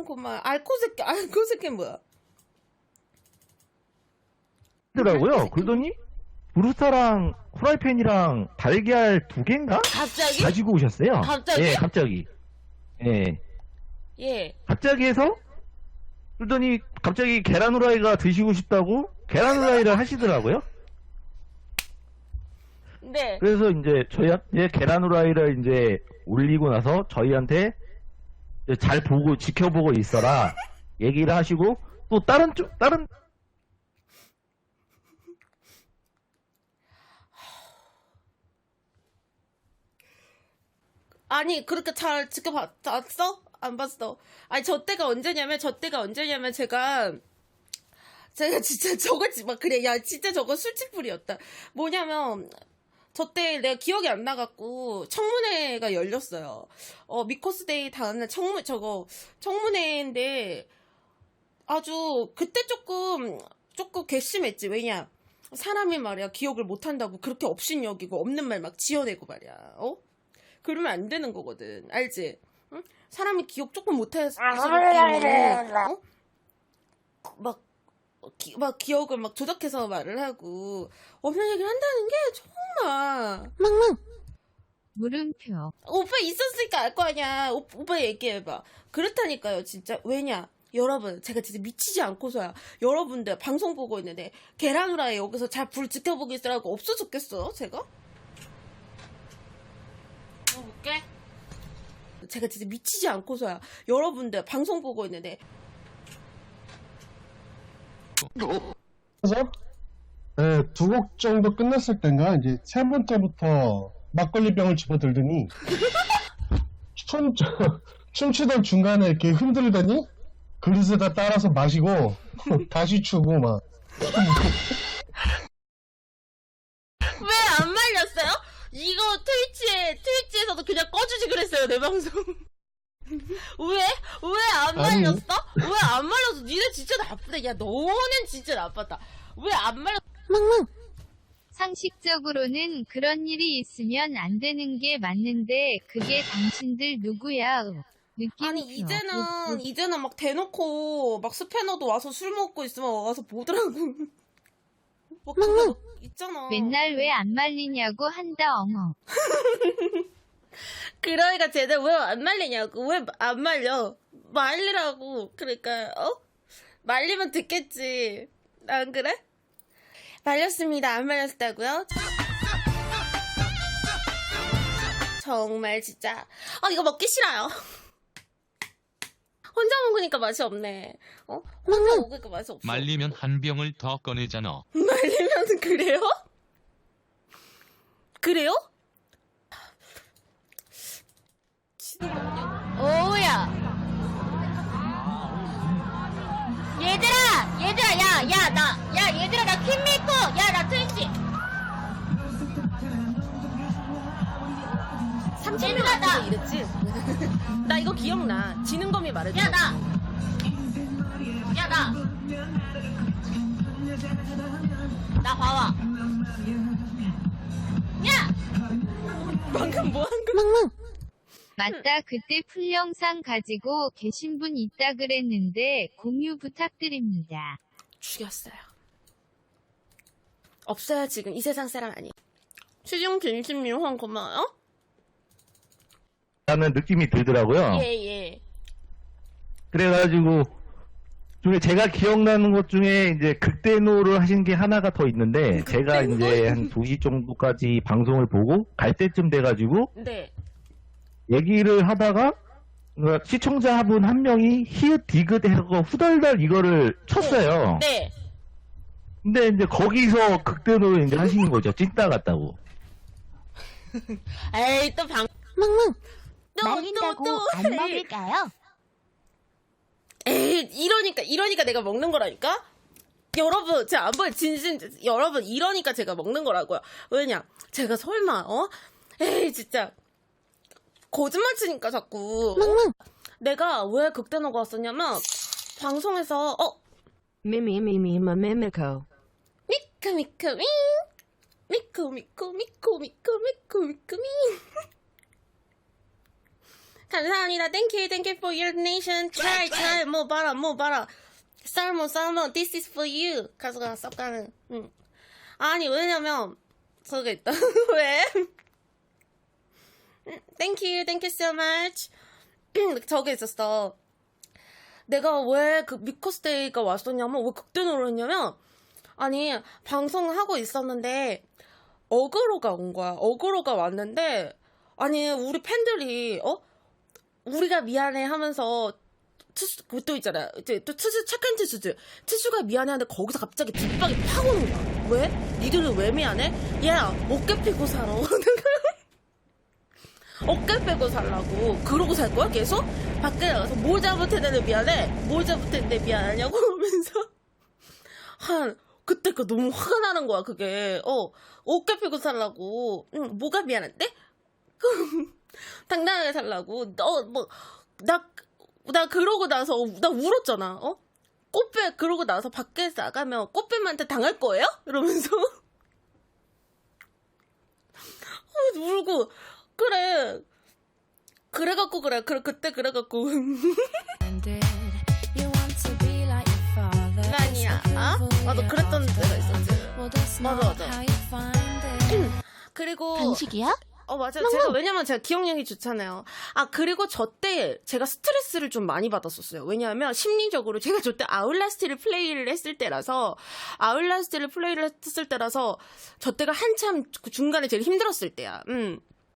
고마워. 알코 새끼, 알코 새끼 뭐야? 더라고요. 그러더니 브루스타랑 프라이팬이랑 달걀 두 개인가 갑자기? 가지고 오셨어요. 갑자기? 예, 갑자기. 예, 예. 갑자기 해서 그러더니 갑자기 계란 후라이가 드시고 싶다고 계란 후라이를 하시더라고요. 네. 그래서 이제 저희한테 계란 후라이를 이제 올리고 나서 저희한테 잘 보고 지켜보고 있어라 얘기를 하시고 또 다른 쪽 다른 아니, 그렇게 잘 지켜봤어? 안 봤어. 아니, 저 때가 언제냐면, 저 때가 언제냐면, 제가, 제가 진짜 저거, 지- 막, 그래. 야, 진짜 저거 술집불이었다. 뭐냐면, 저때 내가 기억이 안 나갖고, 청문회가 열렸어요. 어, 미코스데이 다음날 청문, 저거, 청문회인데, 아주, 그때 조금, 조금 괘씸했지. 왜냐. 사람이 말이야, 기억을 못 한다고 그렇게 업신여기고, 없는 말 막 지어내고 말이야. 어? 그러면 안 되는 거거든. 알지? 응? 사람이 기억 조금 못 해서 어? 막, 기, 막 기억을 막 조작해서 말을 하고 없는 얘기를 한다는 게 정말 물음표. 오빠 있었으니까 알 거 아니야. 오, 오빠 얘기해봐. 그렇다니까요, 진짜. 왜냐? 여러분, 제가 진짜 미치지 않고서야. 여러분들 방송 보고 있는데 계란 후라이 여기서 잘 불 지켜보고 있으라고 없어졌겠어, 제가? 먹어볼게. 제가 진짜 미치지 않고서야. 여러분들 방송 보고 있는데 그래서 네, 두곡 정도 끝났을 땐가 이제 세 번째부터 막걸리 병을 집어들더니 춤 춤추던 중간에 이렇게 흔들더니 그릇에다 따라서 마시고 다시 추고 막 왜 안 말렸어요? 이거 트위치에 트위치에서도 그냥 꺼주지 그랬어요 내 방송. 왜? 왜 안 아니. 말렸어? 왜 안 말렸어? 니네 진짜 나쁘다. 야 너는 진짜 나빴다. 왜 안 말렸? 상식적으로는 그런 일이 있으면 안 되는 게 맞는데 그게 당신들 누구야? 느낌표. 아니 이제는 이제는 막 대놓고 막 스패너도 와서 술 먹고 있으면 와서 보더라고. 막 그거 있잖아. 맨날 왜 안 말리냐고 한다 엉어. 그러니까 쟤네 왜안 말리냐고. 왜 안 말려? 말리라고. 그러니까 어? 말리면 듣겠지. 안 그래? 말렸습니다. 안 말렸다고요? 정말 진짜. 아 이거 먹기 싫어요. 혼자 먹으니까 맛이 없네. 어? 혼자 먹으니까 맛이 없어. 말리면 한 병을 더 꺼내잖아. 말리면 그래요? 그래요 킴미코, 야, 나 트위치. 얘들아, 나. 이랬지? 나 이거 기억나. 지능검이 말해줘. 야, 나. 야, 나. 나 봐봐. 야! 방금 뭐 한 거? 맞다 그때 풀 영상 가지고 계신 분 있다 그랬는데 공유 부탁드립니다. 죽였어요. 없어요 지금 이 세상 사람 아니. 수중 진심님 후원 고마워요. 라는 느낌이 들더라고요. 예예. 그래가지고 중에 제가 기억나는 것 중에 이제 극대노를 하신 게 하나가 더 있는데 제가 극대노? 이제 한 2시 정도까지 방송을 보고 갈 때쯤 돼가지고 네. 얘기를 하다가 어, 시청자분 한 명이 히읗 디귿 해서 후덜덜 이거를 쳤어요. 네. 근데 이제 거기서 극대노를 이제 하시는 거죠. 찐따 같다고. 에이 또 방. 또, 말린다고 또, 또, 안 에이. 먹을까요? 에이 이러니까 이러니까 내가 먹는 거라니까. 여러분 제가 안 보여 진심 여러분 이러니까 제가 먹는 거라고요. 왜냐 제가 설마 어? 에이 진짜 거짓말 치니까 자꾸. 어? 내가 왜 극대노가 왔었냐면 방송에서 어 미미 미미 마 메메코 미크 미크 미 미크 미크 미크 미크 미크 미크 미 감사합니다. Thank you, thank you for your donation. Try, try. 뭐 봐라, 뭐 봐라. 살몬, 살몬. This is for you. 가수가 썩 가는. 응. 아니 왜냐면 저게 있다. 왜? 음, Thank you, thank you so much. 저게 있었어. 내가 왜 그 미코스테이가 왔었냐면 왜 극대노를 했냐면 아니 방송을 하고 있었는데 어그로가 온 거야. 어그로가 왔는데 아니 우리 팬들이 어 우리가 미안해 하면서 투수 그또 있잖아. 이제 또 투수 착한 투수들 투수가 미안해 하는데 거기서 갑자기 뒷방이 팍 오는 거야. 왜? 니들은 왜 미안해? 야 어깨 피고 살아. 어깨 빼고 살라고 그러고 살 거야 계속? 밖에 나가서 뭘 잘못했는데 미안해 뭘 잘못했는데 미안하냐고 하면서 한 그때 그 너무 화가 나는 거야 그게. 어 어깨 펴고 살라고. 응, 뭐가 미안한데? 당당하게 살라고. 너 뭐 나 나 그러고 나서 나 울었잖아 어? 꽃배 그러고 나서 밖에 나가면 꽃배한테 당할 거예요? 이러면서. 어, 울고. 그래. 그래갖고 그래. 그래 그때 그래갖고 어? 나도 그랬던 때가 있었지. 맞아 맞아. 그리고 간식이야? 어 맞아요 제가 왜냐면 제가 기억력이 좋잖아요. 아 그리고 저 때 제가 스트레스를 좀 많이 받았었어요. 왜냐하면 심리적으로 제가 저 때 아울라스트를 플레이를 했을 때라서 아울라스트를 플레이를 했을 때라서 저 때가 한참 그 중간에 제일 힘들었을 때야. 음